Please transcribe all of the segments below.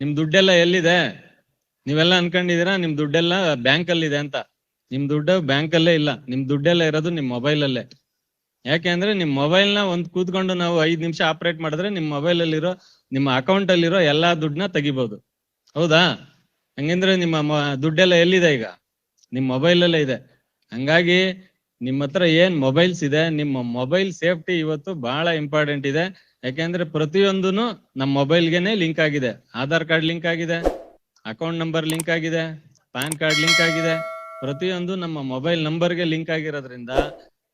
ನಿಮ್ ದುಡ್ಡೆಲ್ಲ ಎಲ್ಲಿದೆ? ನೀವೆಲ್ಲ ಅನ್ಕೊಂಡಿದೀರಾ ನಿಮ್ ದುಡ್ಡೆಲ್ಲ ಬ್ಯಾಂಕ್ ಅಲ್ಲಿ ಇದೆ ಅಂತ. ನಿಮ್ ದುಡ್ಡು ಬ್ಯಾಂಕ್ ಅಲ್ಲೇ ಇಲ್ಲ, ನಿಮ್ ದುಡ್ಡೆಲ್ಲ ಇರೋದು ನಿಮ್ ಮೊಬೈಲ್ ಅಲ್ಲೇ ಯಾಕೆಂದ್ರೆ ನಿಮ್ ಮೊಬೈಲ್ನ ಒಂದ್ ಕೂತ್ಕೊಂಡು ನಾವು ಐದ್ ನಿಮಿಷ ಆಪರೇಟ್ ಮಾಡಿದ್ರೆ ನಿಮ್ ಮೊಬೈಲ್ ಅಲ್ಲಿರೋ ನಿಮ್ಮ ಅಕೌಂಟ್ ಅಲ್ಲಿರೋ ಎಲ್ಲಾ ದುಡ್ಡನ್ನ ತೆಗಿಬಹುದು ಹೌದಾ? ಹಂಗಂದ್ರೆ ನಿಮ್ಮ ದುಡ್ಡೆಲ್ಲ ಎಲ್ಲಿದೆ ಈಗ? ನಿಮ್ ಮೊಬೈಲ್ ಅಲ್ಲೇ ಇದೆ. ಹಂಗಾಗಿ ನಿಮ್ಮ ಹತ್ರ ಏನ್ ಮೊಬೈಲ್ಸ್ ಇದೆ, ನಿಮ್ಮ ಮೊಬೈಲ್ ಸೇಫ್ಟಿ ಇವತ್ತು ಬಹಳ ಇಂಪಾರ್ಟೆಂಟ್ ಇದೆ. ಯಾಕೆಂದ್ರೆ ಪ್ರತಿಯೊಂದೂ ನಮ್ಮ ಮೊಬೈಲ್ಗೆನೆ ಲಿಂಕ್ ಆಗಿದೆ. ಆಧಾರ್ ಕಾರ್ಡ್ ಲಿಂಕ್ ಆಗಿದೆ, ಅಕೌಂಟ್ ನಂಬರ್ ಲಿಂಕ್ ಆಗಿದೆ, ಪ್ಯಾನ್ ಕಾರ್ಡ್ ಲಿಂಕ್ ಆಗಿದೆ. ಪ್ರತಿಯೊಂದು ನಮ್ಮ ಮೊಬೈಲ್ ನಂಬರ್ಗೆ ಲಿಂಕ್ ಆಗಿರೋದ್ರಿಂದ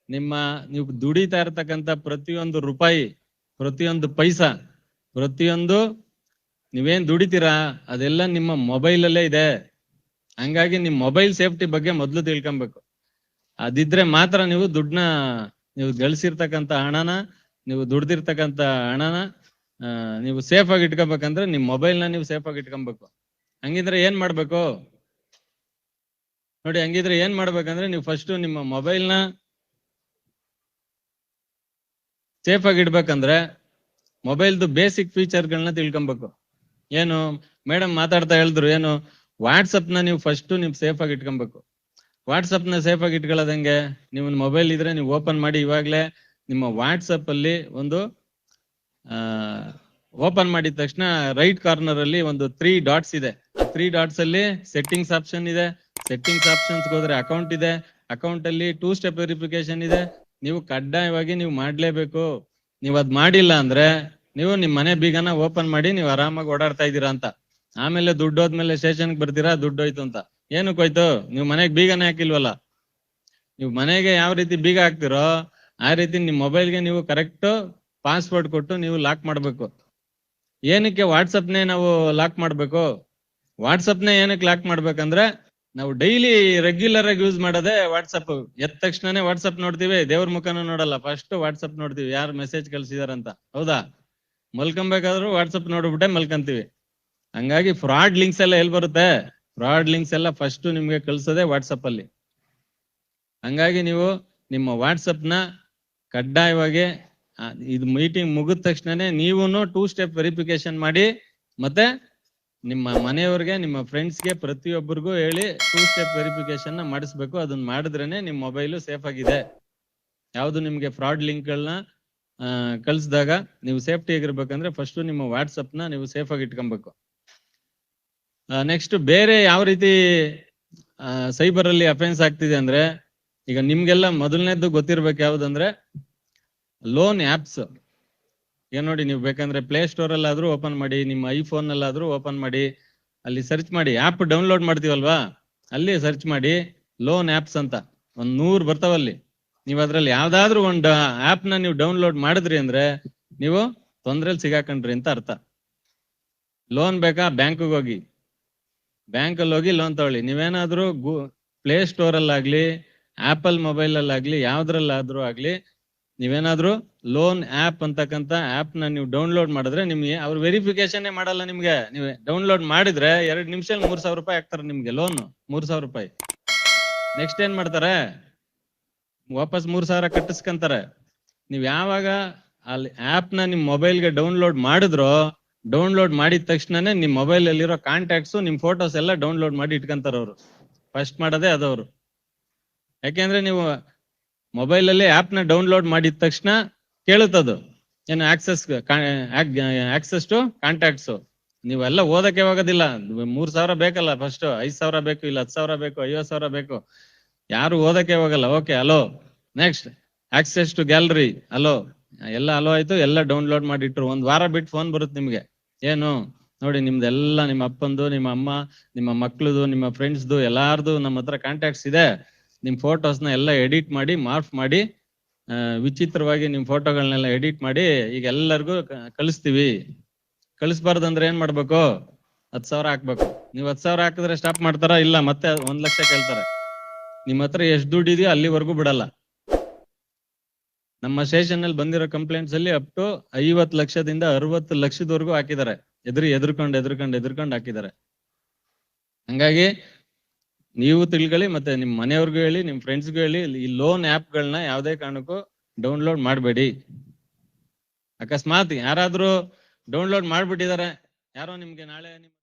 ನಿಮ್ಮ, ನೀವು ದುಡಿತಾ ಇರ್ತಕ್ಕಂತ ಪ್ರತಿಯೊಂದು ರೂಪಾಯಿ, ಪ್ರತಿಯೊಂದು ಪೈಸಾ, ಪ್ರತಿಯೊಂದು ನೀವೇನ್ ದುಡಿತೀರಾ, ಅದೆಲ್ಲ ನಿಮ್ಮ ಮೊಬೈಲ್ ಅಲ್ಲೇ ಇದೆ. ಹಂಗಾಗಿ ನಿಮ್ ಮೊಬೈಲ್ ಸೇಫ್ಟಿ ಬಗ್ಗೆ ಮೊದ್ಲು ತಿಳ್ಕೊಬೇಕು. ಅದಿದ್ರೆ ಮಾತ್ರ ನೀವು ದುಡ್ಡನ್ನ, ನೀವು ಗಳಿಸಿರ್ತಕ್ಕಂತ ಹಣನ ನೀವು ದುಡ್ದಿರ್ತಕ್ಕಂತ ಹಣನ ನೀವು ಸೇಫ್ ಆಗಿ ಇಟ್ಕೋಬೇಕಂದ್ರೆ ನಿಮ್ ಮೊಬೈಲ್ನ ನೀವು ಸೇಫ್ ಆಗಿ ಇಟ್ಕೊಬೇಕು. ಹಂಗಿದ್ರೆ ಏನ್ ಮಾಡ್ಬೇಕು? ನೋಡಿ, ಹಂಗಿದ್ರೆ ಏನ್ ಮಾಡ್ಬೇಕಂದ್ರೆ ನೀವು ಫಸ್ಟ್ ನಿಮ್ಮ ಮೊಬೈಲ್ನ ಸೇಫ್ ಆಗಿ ಇಡ್ಬೇಕಂದ್ರೆ ಮೊಬೈಲ್ದು ಬೇಸಿಕ್ ಫೀಚರ್ಗಳನ್ನ ತಿಳ್ಕೊಬೇಕು. ಏನು? ಮೇಡಮ್ ಮಾತಾಡ್ತಾ ಹೇಳಿದ್ರು ಏನು? ವಾಟ್ಸಪ್ನ ನೀವು ಫಸ್ಟ್ ನೀವು ಸೇಫ್ ಆಗಿ ಇಟ್ಕೊಬೇಕು. ನ ಸೇಫ್ ಆಗಿ ಇಟ್ಕೊಳ್ಳೋದಂಗೆ ನಿಮ್ಮ ಮೊಬೈಲ್ ಇದ್ರೆ ನೀವು ಓಪನ್ ಮಾಡಿ ಇವಾಗ್ಲೇ ನಿಮ್ಮ ವಾಟ್ಸಪ್ ಅಲ್ಲಿ ಒಂದು ಓಪನ್ ಮಾಡಿದ ತಕ್ಷಣ ರೈಟ್ ಕಾರ್ನರ್ ಅಲ್ಲಿ ಒಂದು ತ್ರೀ ಡಾಟ್ಸ್ ಇದೆ. ತ್ರೀ ಡಾಟ್ಸ್ ಅಲ್ಲಿ ಸೆಟ್ಟಿಂಗ್ಸ್ ಆಪ್ಷನ್ ಇದೆ. ಸೆಟ್ಟಿಂಗ್ಸ್ ಆಪ್ಷನ್ಸ್ ಹೋದ್ರೆ ಅಕೌಂಟ್ ಇದೆ. ಅಕೌಂಟ್ ಅಲ್ಲಿ ಟೂ ಸ್ಟೆಪ್ ವೆರಿಫಿಕೇಶನ್ ಇದೆ. ನೀವು ಕಡ್ಡಾಯವಾಗಿ ನೀವು ಮಾಡ್ಲೇಬೇಕು. ನೀವು ಅದ್ ಮಾಡಿಲ್ಲ ಅಂದ್ರೆ ನೀವು ನಿಮ್ ಮನೆ ಬೀಗನ ಓಪನ್ ಮಾಡಿ ನೀವು ಆರಾಮಾಗಿ ಓಡಾಡ್ತಾ ಇದ್ದೀರಾ ಅಂತ. ಆಮೇಲೆ ದುಡ್ಡು ಹೋದ್ಮೇಲೆ ಸ್ಟೇಷನ್ಗೆ ಬರ್ತೀರಾ, ದುಡ್ಡು ಹೋಯ್ತು ಅಂತ. ಏನಕ್ಕೆ ಹೋಯ್ತು? ನೀವು ಮನೆಗೆ ಬೀಗನೇ ಹಾಕಿಲ್ವಲ್ಲ. ನೀವು ಮನೆಗೆ ಯಾವ ರೀತಿ ಬೀಗ ಹಾಕ್ತಿರೋ ಆ ರೀತಿ ನಿಮ್ಮ ಮೊಬೈಲ್ಗೆ ನೀವು ಕರೆಕ್ಟ್ ಪಾಸ್ವರ್ಡ್ ಕೊಟ್ಟು ನೀವು ಲಾಕ್ ಮಾಡಬೇಕು. ಏನಕ್ಕೆ ವಾಟ್ಸಪ್ನೇ ನಾವು ಲಾಕ್ ಮಾಡಬೇಕು? ವಾಟ್ಸಪ್ನೇ ಏನಕ್ಕೆ ಲಾಕ್ ಮಾಡ್ಬೇಕಂದ್ರೆ ನಾವು ಡೈಲಿ ರೆಗ್ಯುಲರ್ ಆಗಿ ಯೂಸ್ ಮಾಡೋದೇ ವಾಟ್ಸಪ್ ಎದ್ದ ತಕ್ಷಣನೇ ವಾಟ್ಸಪ್ ನೋಡ್ತೀವಿ, ದೇವ್ರ ಮುಖನೂ ನೋಡಲ್ಲ. ಫಸ್ಟ್ ವಾಟ್ಸಪ್ ನೋಡ್ತೀವಿ, ಯಾರು ಮೆಸೇಜ್ ಕಳ್ಸಿದಾರಂತ. ಹೌದಾ? ಮಲ್ಕೊಬೇಕಾದ್ರೂ ವಾಟ್ಸಪ್ ನೋಡ್ಬಿಟ್ಟೆ ಮಲ್ಕಂತೀವಿ. ಹಂಗಾಗಿ ಫ್ರಾಡ್ ಲಿಂಕ್ಸ್ ಎಲ್ಲ ಎಲ್ಲಿ ಬರುತ್ತೆ? ಫ್ರಾಡ್ ಲಿಂಕ್ಸ್ ಎಲ್ಲ ಫಸ್ಟ್ ನಿಮ್ಗೆ ಕಳ್ಸೋದೇ ವಾಟ್ಸಪ್ ಅಲ್ಲಿ. ಹಂಗಾಗಿ ನೀವು ನಿಮ್ಮ ವಾಟ್ಸಪ್ನ ಕಡ್ಡಾಯವಾಗಿ ಇದು ಮೀಟಿಂಗ್ ಮುಗಿದ ತಕ್ಷಣನೇ ನೀವು ಟೂ ಸ್ಟೆಪ್ ವೆರಿಫಿಕೇಶನ್ ಮಾಡಿ, ಮತ್ತೆ ನಿಮ್ಮ ಮನೆಯವ್ರಿಗೆ, ನಿಮ್ಮ ಫ್ರೆಂಡ್ಸ್ಗೆ ಪ್ರತಿಯೊಬ್ಬರಿಗೂ ಹೇಳಿ ಟೂ ಸ್ಟೆಪ್ ವೆರಿಫಿಕೇಶನ್ನ ಮಾಡಿಸ್ಬೇಕು. ಅದನ್ನ ಮಾಡಿದ್ರೇನೆ ನಿಮ್ ಮೊಬೈಲು ಸೇಫ್ ಆಗಿದೆ. ಯಾವುದು ನಿಮ್ಗೆ ಫ್ರಾಡ್ ಲಿಂಕ್ ಗಳನ್ನ ಕಳ್ಸಿದಾಗ ನೀವು ಸೇಫ್ಟಿ ಆಗಿರ್ಬೇಕಂದ್ರೆ ಫಸ್ಟ್ ನಿಮ್ಮ ವಾಟ್ಸಪ್ನ ನೀವು ಸೇಫ್ ಆಗಿ ಇಟ್ಕೊಬೇಕು. ನೆಕ್ಸ್ಟ್ ಬೇರೆ ಯಾವ ರೀತಿ ಸೈಬರ್ ಅಲ್ಲಿ ಅಫೆನ್ಸ್ ಆಗ್ತಿದೆ ಅಂದ್ರೆ ಈಗ ನಿಮ್ಗೆಲ್ಲ ಮೊದಲನೇದ್ದು ಗೊತ್ತಿರ್ಬೇಕು ಯಾವ್ದಂದ್ರೆ ಲೋನ್ ಆಪ್ಸ್ ಈಗ ನೋಡಿ ನೀವು ಬೇಕಂದ್ರೆ ಪ್ಲೇ ಸ್ಟೋರ್ ಅಲ್ಲಾದ್ರೂ ಓಪನ್ ಮಾಡಿ, ನಿಮ್ಮ ಐಫೋನ್ ಅಲ್ಲಾದ್ರೂ ಓಪನ್ ಮಾಡಿ, ಅಲ್ಲಿ ಸರ್ಚ್ ಮಾಡಿ ಆಪ್ ಡೌನ್ಲೋಡ್ ಮಾಡ್ತೀವಲ್ವಾ? ಅಲ್ಲಿ ಸರ್ಚ್ ಮಾಡಿ ಲೋನ್ ಆಪ್ಸ್ ಅಂತ. ಒಂದ್ ನೂರ್ ಬರ್ತಾವಲ್ಲಿ ನೀವು ಅದ್ರಲ್ಲಿ ಯಾವ್ದಾದ್ರು ಒಂದು ಆಪ್ನ ನೀವು ಡೌನ್ಲೋಡ್ ಮಾಡಿದ್ರಿ ಅಂದ್ರೆ ನೀವು ತೊಂದ್ರೆಲ್ ಸಿಗಾಕೊಂಡ್ರಿ ಅಂತ ಅರ್ಥ. ಲೋನ್ ಬೇಕಾ? ಬ್ಯಾಂಕ್ಗೆ ಹೋಗಿ. ಬ್ಯಾಂಕಲ್ಲಿ ಹೋಗಿ ಲೋನ್ ತಗೊಳ್ಳಿ. ನೀವೇನಾದ್ರೂ ಪ್ಲೇ ಸ್ಟೋರ್ ಅಲ್ಲಾಗ್ಲಿ ಆಪಲ್ ಮೊಬೈಲ್ ಅಲ್ಲಾಗ್ಲಿ ಯಾವ್ದ್ರಲ್ಲಾದ್ರೂ ಆಗ್ಲಿ, ನೀವೇನಾದ್ರೂ ಲೋನ್ ಆಪ್ ಅಂತಕ್ಕಂತ ಆಪ್ನ ನೀವು ಡೌನ್ಲೋಡ್ ಮಾಡಿದ್ರೆ ನಿಮ್ಗೆ, ಅವ್ರು ವೆರಿಫಿಕೇಶನ್ ಮಾಡಲ್ಲ ನಿಮ್ಗೆ. ನೀವು ಡೌನ್ಲೋಡ್ ಮಾಡಿದ್ರೆ ಎರಡ್ ನಿಮಿಷ ಮೂರ್ ಸಾವಿರ ರೂಪಾಯಿ ಹಾಕ್ತಾರೆ ನಿಮ್ಗೆ ಲೋನ್ ಮೂರ್ ಸಾವಿರ ರೂಪಾಯಿ. ನೆಕ್ಸ್ಟ್ ಏನ್ ಮಾಡ್ತಾರೆ? ವಾಪಸ್ ಮೂರ್ ಸಾವಿರ ಕಟ್ಟಿಸ್ಕೊಂತಾರೆ. ನೀವ್ ಯಾವಾಗ ಅಲ್ಲಿ ಆಪ್ನ ನಿಮ್ ಮೊಬೈಲ್ಗೆ ಡೌನ್ಲೋಡ್ ಮಾಡಿದ್ರೋ ಡೌನ್ಲೋಡ್ ಮಾಡಿದ ತಕ್ಷಣನೇ ನಿಮ್ ಮೊಬೈಲ್ ಅಲ್ಲಿರೋ ಕಾಂಟ್ಯಾಕ್ಟ್ಸ್ ನಿಮ್ ಫೋಟೋಸ್ ಎಲ್ಲ ಡೌನ್ಲೋಡ್ ಮಾಡಿ ಇಟ್ಕೊಂತಾರ ಅವರು. ಫಸ್ಟ್ ಮಾಡೋದೇ ಅದವ್ರು ಯಾಕೆಂದ್ರೆ ನೀವು ಮೊಬೈಲ್ ಅಲ್ಲಿ ಆಪ್ನ ಡೌನ್ಲೋಡ್ ಮಾಡಿದ ತಕ್ಷಣ ಕೇಳುತ್ತದು. ಏನು ಆಕ್ಸೆಸ್ ಆಕ್ಸೆಸ್ ಟು ಕಾಂಟ್ಯಾಕ್ಟ್ಸ್ ನೀವೆಲ್ಲ ಓದಕ್ಕೆ ಹೋಗೋದಿಲ್ಲ. ಮೂರ್ ಸಾವಿರ ಬೇಕಲ್ಲ ಫಸ್ಟ್ ಐದ್ ಸಾವಿರ ಬೇಕು, ಇಲ್ಲ ಹತ್ತು ಸಾವಿರ ಬೇಕು ಐವತ್ ಸಾವಿರ ಬೇಕು. ಯಾರು ಓದಕ್ಕೆ ಹೋಗಲ್ಲ. Okay allow next access to gallery allow ಎಲ್ಲ ಅಲೋ ಆಯ್ತು. ಎಲ್ಲ ಡೌನ್ಲೋಡ್ ಮಾಡಿಟ್ರು. ಒಂದ್ ವಾರ ಬಿಟ್ಟು ಫೋನ್ ಬರುತ್ತೆ ನಿಮ್ಗೆ. ಏನು? ನೋಡಿ, ನಿಮ್ದೆಲ್ಲ ನಿಮ್ಮ ಅಪ್ಪಂದು, ನಿಮ್ಮ ಅಮ್ಮ, ನಿಮ್ಮ ಮಕ್ಳದು, ನಿಮ್ಮ ಫ್ರೆಂಡ್ಸ್ದು ಎಲ್ಲಾರ್ದು ನಮ್ಮ ಹತ್ರ ಕಾಂಟ್ಯಾಕ್ಟ್ಸ್ ಇದೆ. ನಿಮ್ ಫೋಟೋಸ್ನ ಎಲ್ಲ ಎಡಿಟ್ ಮಾಡಿ ಮಾರ್ಫ್ ಮಾಡಿ ವಿಚಿತ್ರವಾಗಿ ನಿಮ್ ಫೋಟೋಗಳನ್ನೆಲ್ಲ ಎಡಿಟ್ ಮಾಡಿ ಈಗ ಎಲ್ಲರಿಗೂ ಕಳಿಸ್ತೀವಿ ಕಳಿಸ್ತೀವಿ. ಕಳಿಸ್ಬಾರ್ದಂದ್ರೆ ಏನ್ ಮಾಡ್ಬೇಕು? ಹತ್ ಸಾವಿರ ಹಾಕ್ಬೇಕು. ನೀವ್ ಹತ್ ಸಾವಿರ ಹಾಕಿದ್ರೆ ಸ್ಟಾಪ್ ಮಾಡ್ತಾರ? ಇಲ್ಲ, ಮತ್ತೆ ಒಂದ್ ಲಕ್ಷ ಕೇಳ್ತಾರೆ. ನಿಮ್ ಹತ್ರ ಎಷ್ಟ್ ದುಡ್ಡು ಇದೆಯೋ ಅಲ್ಲಿವರೆಗೂ ಬಿಡಲ್ಲ. ನಮ್ಮ ಸೆಷನ್ ಅಲ್ಲಿ ಬಂದಿರೋ ಕಂಪ್ಲೇಂಟ್ಸ್ ಅಲ್ಲಿ ಅಪ್ ಟು ಐವತ್ ಲಕ್ಷದಿಂದ ಅರವತ್ತು ಲಕ್ಷದವರೆಗೂ ಹಾಕಿದ್ದಾರೆ. ಎದುರು, ಎದುರ್ಕೊಂಡು ಎದುರ್ಕೊಂಡು ಎದುರ್ಕೊಂಡು ಹಾಕಿದ್ದಾರೆ. ಹಂಗಾಗಿ ನೀವು ತಿಳ್ಕೊಳ್ಳಿ, ಮತ್ತೆ ನಿಮ್ ಮನೆಯವ್ರಿಗೂ ಹೇಳಿ, ನಿಮ್ ಫ್ರೆಂಡ್ಸ್ಗೂ ಹೇಳಿ, ಈ ಲೋನ್ ಗಳನ್ನ ಯಾವ್ದೇ ಕಾರಣಕ್ಕೂ ಡೌನ್ಲೋಡ್ ಮಾಡಬೇಡಿ. ಅಕಸ್ಮಾತ್ ಯಾರಾದ್ರೂ ಡೌನ್ಲೋಡ್ ಮಾಡ್ಬಿಟ್ಟಿದ್ದಾರೆ ಯಾರೋ ನಿಮ್ಗೆ ನಾಳೆ